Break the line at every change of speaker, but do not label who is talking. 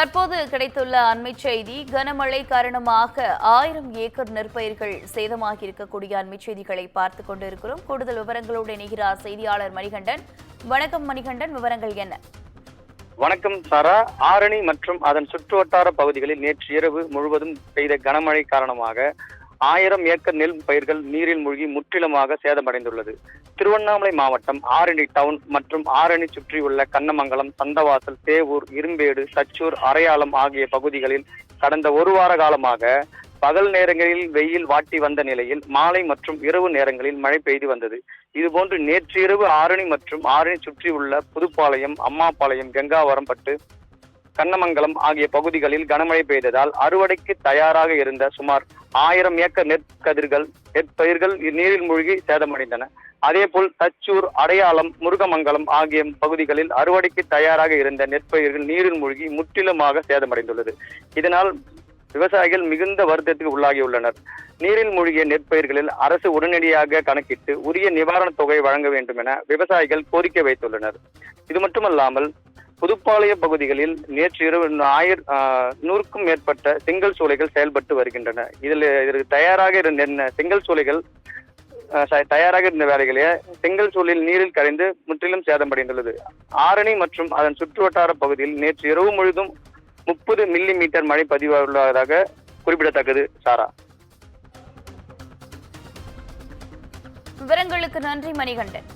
தற்போது கிடைத்துள்ள அண்மை செய்தி கனமழை காரணமாக ஆயிரம் ஏக்கர் நெற்பயிர்கள் சேதமாகி இருக்கக்கூடிய அண்மை செய்திகளை பார்த்துக் கொண்டிருக்கிறோம். கூடுதல் விவரங்களோடு இணைகிறார் செய்தியாளர் மணிகண்டன். வணக்கம் மணிகண்டன் விவரங்கள் என்ன?
வணக்கம் சாரா. ஆரணி மற்றும் அதன் சுற்றுவட்டார பகுதிகளில் நேற்று இரவு முழுவதும் பெய்த கனமழை காரணமாக ஆயிரம் ஏக்கர் நெல் பயிர்கள் நீரில் மூழ்கி முற்றிலுமாக சேதமடைந்துள்ளது. திருவண்ணாமலை மாவட்டம் ஆரணி டவுன் மற்றும் ஆரணி சுற்றியுள்ள கண்ணமங்கலம் சந்தவாசல் தேவூர் இரும்பேடு சச்சூர் அரையாளம் ஆகிய பகுதிகளில் கடந்த ஒரு வார காலமாக பகல் நேரங்களில் வெயில் வாட்டி வந்த நிலையில் மாலை மற்றும் இரவு நேரங்களில் மழை பெய்து வந்தது. இதுபோன்று நேற்று இரவு ஆரணி மற்றும் ஆரணி சுற்றியுள்ள புதுப்பாளையம் அம்மாபாளையம் கங்காவரம் பட்டு கண்ணமங்கலம் ஆகிய பகுதிகளில் கனமழை பெய்ததால் அறுவடைக்கு தயாராக இருந்த சுமார் ஆயிரம் ஏக்கர் நெற்கதிர்கள் நெற்பயிர்கள் நீரில் மூழ்கி சேதமடைந்தன. அதேபோல் தச்சூர் அடையாளம் முருகமங்கலம் ஆகிய பகுதிகளில் அறுவடைக்கு தயாராக இருந்த நெற்பயிர்கள் நீரில் மூழ்கி முற்றிலுமாக சேதமடைந்துள்ளது. இதனால் விவசாயிகள் மிகுந்த வருத்தத்துக்கு உள்ளாகியுள்ளனர். நீரில் மூழ்கிய நெற்பயிர்களில் அரசு உடனடியாக கணக்கிட்டு உரிய நிவாரணத் தொகை வழங்க வேண்டும் என விவசாயிகள் கோரிக்கை வைத்துள்ளனர். இது மட்டுமல்லாமல் புதுப்பாளைய பகுதிகளில் நேற்று இரவு ஆயிர நூறுக்கும் மேற்பட்ட செங்கல் சூளைகள் செயல்பட்டு வருகின்றன. இதில் இதற்கு தயாராக இருந்த செங்கல் சூளைகள் தயாராக இருந்த வேலைகளே செங்கல் சூழலில் நீரில் கரைந்து முற்றிலும் சேதமடைந்துள்ளது. ஆரணி மற்றும் அதன் சுற்றுவட்டார பகுதியில் நேற்று இரவு முழுதும் முப்பது மில்லி மீட்டர் மழை பதிவாக குறிப்பிடத்தக்கது சாரா.
விவரங்களுக்கு நன்றி மணிகண்டன்.